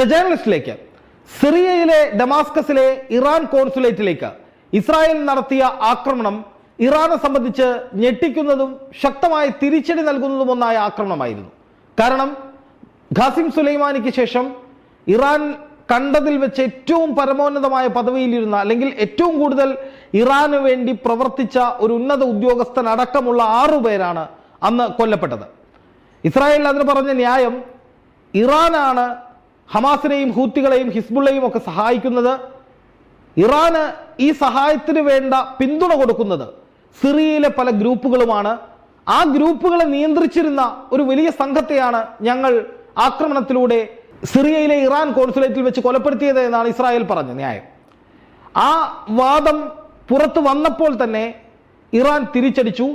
The ജേർണലിസ്റ്റിലേക്ക് സിറിയയിലെ ഡമാസ്കസിലെ Iran കോൺസുലേറ്റിലേക്ക് Israel നടത്തിയ ആക്രമണം ഇറാനെ സംബന്ധിച്ച് ഞെട്ടിക്കുന്നതും ശക്തമായ തിരിച്ചടി നൽകുന്നതുമൊന്നായ ആക്രമണമായിരുന്നു. കാരണം ഖാസിം സുലൈമാനിക്ക് ശേഷം ഇറാൻ കണ്ടതിൽ വെച്ച് ഏറ്റവും പരമോന്നതമായ പദവിയിലിരുന്ന അല്ലെങ്കിൽ ഏറ്റവും കൂടുതൽ ഇറാന് വേണ്ടി പ്രവർത്തിച്ച ഒരു ഉന്നത ഉദ്യോഗസ്ഥൻ അടക്കമുള്ള ആറു പേരാണ് അന്ന് കൊല്ലപ്പെട്ടത്. ഇസ്രായേലിൽ അതിന് പറഞ്ഞ ന്യായം ഇറാനാണ് ഹമാസിനെയും ഹൂത്തികളെയും ഹിസ്ബുള്ളയും ഒക്കെ സഹായിക്കുന്നത് ഇറാന് ഈ സഹായത്തിന് വേണ്ട പിന്തുണ കൊടുക്കുന്നത് സിറിയയിലെ പല ഗ്രൂപ്പുകളുമാണ്. ആ ഗ്രൂപ്പുകളെ നിയന്ത്രിച്ചിരുന്ന ഒരു വലിയ സംഘത്തെയാണ് ഞങ്ങൾ ആക്രമണത്തിലൂടെ സിറിയയിലെ ഇറാൻ കോൺസുലേറ്റിൽ വെച്ച് കൊലപ്പെടുത്തിയത് എന്നാണ് ഇസ്രായേൽ പറഞ്ഞ ന്യായം. ആ വാദം പുറത്തു വന്നപ്പോൾ തന്നെ ഇറാൻ തിരിച്ചടിച്ചു.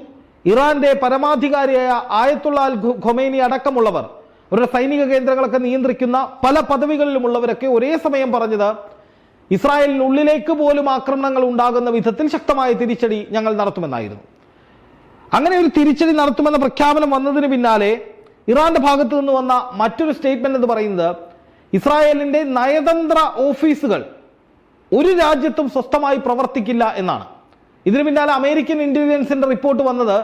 ഇറാന്റെ പരമാധികാരിയായ ആയത്തുള്ള ഖൊമൈനി അടക്കമുള്ളവർ അവരുടെ സൈനിക കേന്ദ്രങ്ങളൊക്കെ നിയന്ത്രിക്കുന്ന പല പദവികളിലുമുള്ളവരൊക്കെ ഒരേ സമയം പറഞ്ഞത് ഇസ്രായേലിനുള്ളിലേക്ക് പോലും ആക്രമണങ്ങൾ ഉണ്ടാകുന്ന വിധത്തിൽ ശക്തമായ തിരിച്ചടി ഞങ്ങൾ നടത്തുമെന്നായിരുന്നു. അങ്ങനെ ഒരു തിരിച്ചടി നടത്തുമെന്ന പ്രഖ്യാപനം വന്നതിന് പിന്നാലെ ഇറാന്റെ ഭാഗത്ത് നിന്ന് വന്ന മറ്റൊരു സ്റ്റേറ്റ്മെന്റ് എന്ന് പറയുന്നത് ഇസ്രായേലിന്റെ നയതന്ത്ര ഓഫീസുകൾ ഒരു രാജ്യത്തും സ്വസ്ഥമായി പ്രവർത്തിക്കില്ല എന്നാണ്. ഇതിനു പിന്നാലെ അമേരിക്കൻ ഇന്റലിജൻസിന്റെ റിപ്പോർട്ട് വന്നത്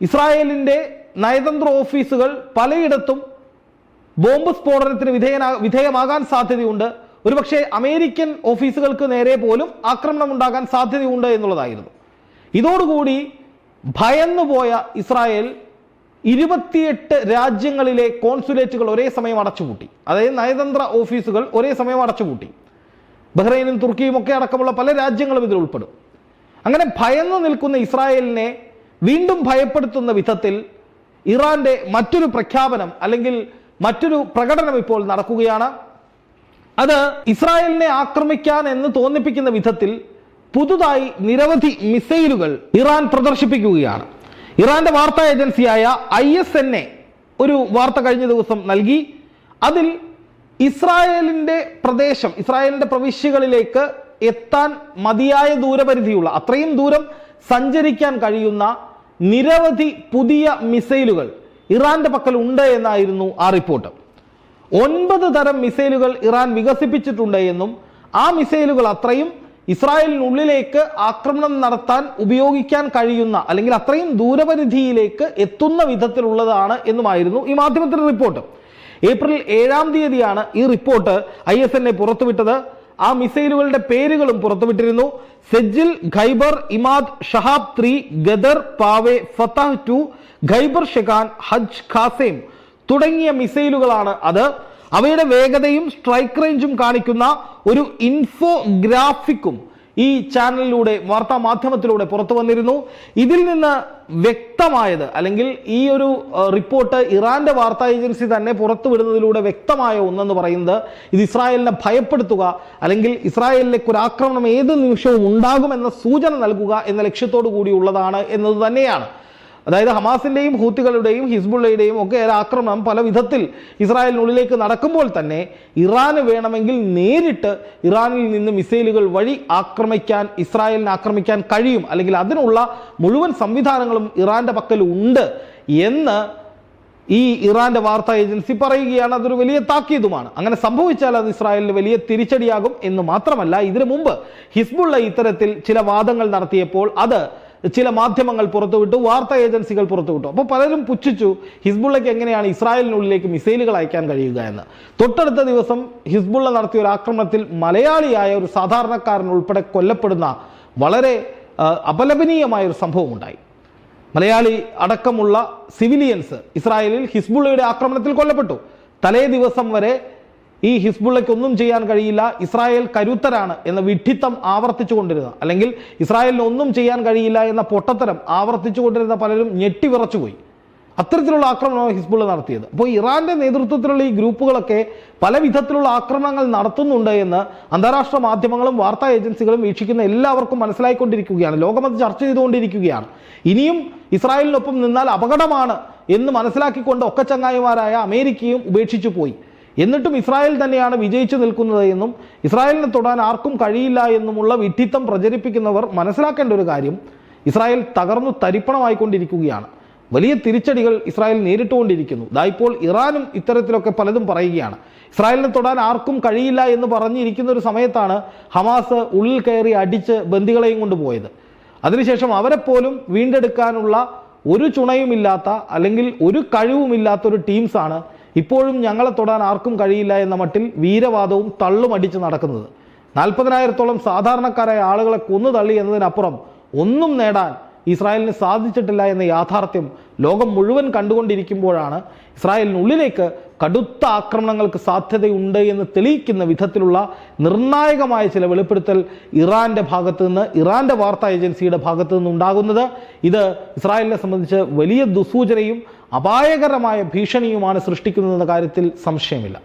ഇസ്രായേലിന്റെ നയതന്ത്ര ഓഫീസുകൾ പലയിടത്തും ബോംബ് സ്ഫോടനത്തിന് വിധേയനാ വിധേയമാകാൻ സാധ്യതയുണ്ട്. ഒരുപക്ഷെ അമേരിക്കൻ ഓഫീസുകൾക്ക് നേരെ പോലും ആക്രമണം ഉണ്ടാകാൻ സാധ്യതയുണ്ട് എന്നുള്ളതായിരുന്നു. ഇതോടുകൂടി ഭയന്നുപോയ ഇസ്രായേൽ ഇരുപത്തിയെട്ട് രാജ്യങ്ങളിലെ കോൺസുലേറ്റുകൾ ഒരേ സമയം അടച്ചുപൂട്ടി. അതായത് നയതന്ത്ര ഓഫീസുകൾ ഒരേ സമയം അടച്ചുപൂട്ടി. ബഹ്റൈനും തുർക്കിയും ഒക്കെ അടക്കമുള്ള പല രാജ്യങ്ങളും ഇതിൽ ഉൾപ്പെടും. അങ്ങനെ ഭയന്നു നിൽക്കുന്ന ഇസ്രായേലിനെ വീണ്ടും ഭയപ്പെടുത്തുന്ന വിധത്തിൽ ഇറാന്റെ മറ്റൊരു പ്രഖ്യാപനം അല്ലെങ്കിൽ മറ്റൊരു പ്രകടനം ഇപ്പോൾ നടക്കുകയാണ്. അത് ഇസ്രായേലിനെ ആക്രമിക്കാൻ എന്ന് തോന്നിപ്പിക്കുന്ന വിധത്തിൽ പുതുതായി നിരവധി മിസൈലുകൾ ഇറാൻ പ്രദർശിപ്പിക്കുകയാണ്. ഇറാന്റെ വാർത്താ ഏജൻസിയായ ഐ എസ് എൻ എ ഒരു വാർത്ത കഴിഞ്ഞ ദിവസം നൽകി അതിൽ ഇസ്രായേലിന്റെ പ്രദേശം ഇസ്രായേലിന്റെ പ്രവിശ്യകളിലേക്ക് എത്താൻ മതിയായ ദൂരപരിധിയുള്ള അത്രയും ദൂരം സഞ്ചരിക്കാൻ കഴിയുന്ന നിരവധി പുതിയ മിസൈലുകൾ ഇറാന്റെ പക്കൽ ഉണ്ട് എന്നായിരുന്നു ആ റിപ്പോർട്ട്. ഒൻപത് തരം മിസൈലുകൾ ഇറാൻ വികസിപ്പിച്ചിട്ടുണ്ട് എന്നും ആ മിസൈലുകൾ അത്രയും ഇസ്രായേലിനുള്ളിലേക്ക് ആക്രമണം നടത്താൻ ഉപയോഗിക്കാൻ കഴിയുന്ന അല്ലെങ്കിൽ അത്രയും ദൂരപരിധിയിലേക്ക് എത്തുന്ന വിധത്തിലുള്ളതാണ് എന്നുമായിരുന്നു ഈ മാധ്യമത്തിന്റെ റിപ്പോർട്ട്. ഏപ്രിൽ ഏഴാം തീയതിയാണ് ഈ report I S N A പുറത്തുവിട്ടത്. ആ മിസൈലുകളുടെ പേരുകളും പുറത്തുവിട്ടിരുന്നു. Sejjil Kheibar Emad Shahab three Ghadr Paveh Fattah two Kheibar Shekan Haj Qasem തുടങ്ങിയ മിസൈലുകളാണ് അത്. അവയുടെ വേഗതയും സ്ട്രൈക്ക് റേഞ്ചും കാണിക്കുന്ന ഒരു ഇൻഫോഗ്രാഫിക്കും ഈ ചാനലിലൂടെ വാർത്താ മാധ്യമത്തിലൂടെ പുറത്തു വന്നിരുന്നു. ഇതിൽ നിന്ന് വ്യക്തമായത് അല്ലെങ്കിൽ ഈ ഒരു റിപ്പോർട്ട് ഇറാന്റെ വാർത്താ ഏജൻസി തന്നെ പുറത്തുവിടുന്നതിലൂടെ വ്യക്തമായ ഒന്നെന്ന് പറയുന്നത് ഇത് ഇസ്രായേലിനെ ഭയപ്പെടുത്തുക അല്ലെങ്കിൽ ഇസ്രായേലിലേക്ക് ഒരു ആക്രമണം ഏത് നിമിഷവും ഉണ്ടാകുമെന്ന സൂചന നൽകുക എന്ന ലക്ഷ്യത്തോടു കൂടിയുള്ളതാണ് എന്നത് തന്നെയാണ്. അതായത് ഹമാസിന്റെയും ഹൂത്തികളുടെയും ഹിസ്ബുള്ളയുടെയും ഒക്കെ ആക്രമണം പല വിധത്തിൽ ഇസ്രായേലിനുള്ളിലേക്ക് നടക്കുമ്പോൾ തന്നെ ഇറാന് വേണമെങ്കിൽ നേരിട്ട് ഇറാനിൽ നിന്ന് മിസൈലുകൾ വഴി ആക്രമിക്കാൻ ഇസ്രായേലിനെ ആക്രമിക്കാൻ കഴിയും. അല്ലെങ്കിൽ അതിനുള്ള മുഴുവൻ സംവിധാനങ്ങളും ഇറാന്റെ പക്കൽ ഉണ്ട് എന്ന് ഈ ഇറാന്റെ വാർത്താ ഏജൻസി പറയുകയാണ്. അതൊരു വലിയ താക്കീതുമാണ്. അങ്ങനെ സംഭവിച്ചാൽ അത് ഇസ്രായേലിന് വലിയ തിരിച്ചടിയാകും എന്ന് മാത്രമല്ല ഇതിനു മുമ്പ് ഹിസ്ബുള്ള ഇത്തരത്തിൽ ചില വാദങ്ങൾ നടത്തിയപ്പോൾ അത് ചില മാധ്യമങ്ങൾ പുറത്തുവിട്ടു വാർത്താ ഏജൻസികൾ പുറത്തുവിട്ടു. അപ്പോൾ പലരും പുച്ഛിച്ചു ഹിസ്ബുള്ളയ്ക്ക് എങ്ങനെയാണ് ഇസ്രായേലിനുള്ളിലേക്ക് മിസൈലുകൾ അയക്കാൻ കഴിയുക എന്ന്. തൊട്ടടുത്ത ദിവസം ഹിസ്ബുള്ള നടത്തിയ ഒരു ആക്രമണത്തിൽ മലയാളിയായ ഒരു സാധാരണക്കാരൻ ഉൾപ്പെടെ കൊല്ലപ്പെടുന്ന വളരെ അപലപനീയമായ ഒരു സംഭവം ഉണ്ടായി. മലയാളി അടക്കമുള്ള സിവിലിയൻസ് ഇസ്രായേലിൽ ഹിസ്ബുള്ളയുടെ ആക്രമണത്തിൽ കൊല്ലപ്പെട്ടു. തലേ ദിവസം വരെ ഈ ഹിസ്ബുള്ളയ്ക്ക് ഒന്നും ചെയ്യാൻ കഴിയില്ല ഇസ്രായേൽ കരുത്തരാണ് എന്ന വിഡ്ഢിത്തം ആവർത്തിച്ചു കൊണ്ടിരുന്ന അല്ലെങ്കിൽ ഇസ്രായേലിന് ഒന്നും ചെയ്യാൻ കഴിയില്ല എന്ന പൊട്ടത്തരം ആവർത്തിച്ചു കൊണ്ടിരുന്ന പലരും ഞെട്ടിവിറച്ചുപോയി. അത്തരത്തിലുള്ള ആക്രമണമാണ് ഹിസ്ബുള്ള നടത്തിയത്. അപ്പോൾ ഇറാന്റെ നേതൃത്വത്തിലുള്ള ഈ ഗ്രൂപ്പുകളൊക്കെ പല വിധത്തിലുള്ള ആക്രമണങ്ങൾ നടത്തുന്നുണ്ട് എന്ന് അന്താരാഷ്ട്ര മാധ്യമങ്ങളും വാർത്താ ഏജൻസികളും വീക്ഷിക്കുന്ന എല്ലാവർക്കും മനസ്സിലായിക്കൊണ്ടിരിക്കുകയാണ് ലോകമത് ചർച്ച ചെയ്തുകൊണ്ടിരിക്കുകയാണ്. ഇനിയും ഇസ്രായേലിനൊപ്പം നിന്നാൽ അപകടമാണ് എന്ന് മനസ്സിലാക്കിക്കൊണ്ട് ഒക്കെ ചങ്ങായിമാരായ അമേരിക്കയും ഉപേക്ഷിച്ചു പോയി എന്നിട്ടും ഇസ്രായേൽ തന്നെയാണ് വിജയിച്ചു നിൽക്കുന്നത് എന്നും ഇസ്രായേലിനെ തൊടാൻ ആർക്കും കഴിയില്ല എന്നുമുള്ള വിഡ്ഢിത്തം പ്രചരിപ്പിക്കുന്നവർ മനസ്സിലാക്കേണ്ട ഒരു കാര്യം ഇസ്രായേൽ തകർന്നു തരിപ്പണമായിക്കൊണ്ടിരിക്കുകയാണ്. വലിയ തിരിച്ചടികൾ ഇസ്രായേൽ നേരിട്ടുകൊണ്ടിരിക്കുന്നു. ദാ ഇറാനും ഇത്തരത്തിലൊക്കെ പലതും പറയുകയാണ്. ഇസ്രായേലിനെ തൊടാൻ ആർക്കും കഴിയില്ല എന്ന് പറഞ്ഞിരിക്കുന്ന ഒരു സമയത്താണ് ഹമാസ് ഉള്ളിൽ കയറി അടിച്ച് ബന്ദികളെയും കൊണ്ടുപോയത്. അതിനുശേഷം അവരെ പോലും വീണ്ടെടുക്കാനുള്ള ഒരു ചുണയുമില്ലാത്ത അല്ലെങ്കിൽ ഒരു കഴിവുമില്ലാത്ത ഒരു ടീംസാണ് ഇപ്പോഴും ഞങ്ങളെ തൊടാൻ ആർക്കും കഴിയില്ല എന്ന മട്ടിൽ വീരവാദവും തള്ളും അടിച്ച് നടക്കുന്നത്. നാൽപ്പതിനായിരത്തോളം സാധാരണക്കാരായ ആളുകളെ കൊന്നു തള്ളി എന്നതിനപ്പുറം ഒന്നും നേടാൻ ഇസ്രായേലിന് സാധിച്ചിട്ടില്ല എന്ന യാഥാർത്ഥ്യം ലോകം മുഴുവൻ കണ്ടുകൊണ്ടിരിക്കുമ്പോഴാണ് ഇസ്രായേലിനുള്ളിലേക്ക് കടുത്ത ആക്രമണങ്ങൾക്ക് സാധ്യതയുണ്ട് എന്ന് തെളിയിക്കുന്ന വിധത്തിലുള്ള നിർണായകമായ ചില വെളിപ്പെടുത്തൽ ഇറാന്റെ ഭാഗത്തു നിന്ന് ഇറാന്റെ വാർത്താ ഏജൻസിയുടെ ഭാഗത്തു നിന്ന് ഉണ്ടാകുന്നത് ഇത് ഇസ്രായേലിനെ സംബന്ധിച്ച് വലിയ ദുസൂചനയും അപായകരമായ ഭീഷണിയുമാണ് സൃഷ്ടിക്കുന്നതെന്ന കാര്യത്തിൽ സംശയമില്ല.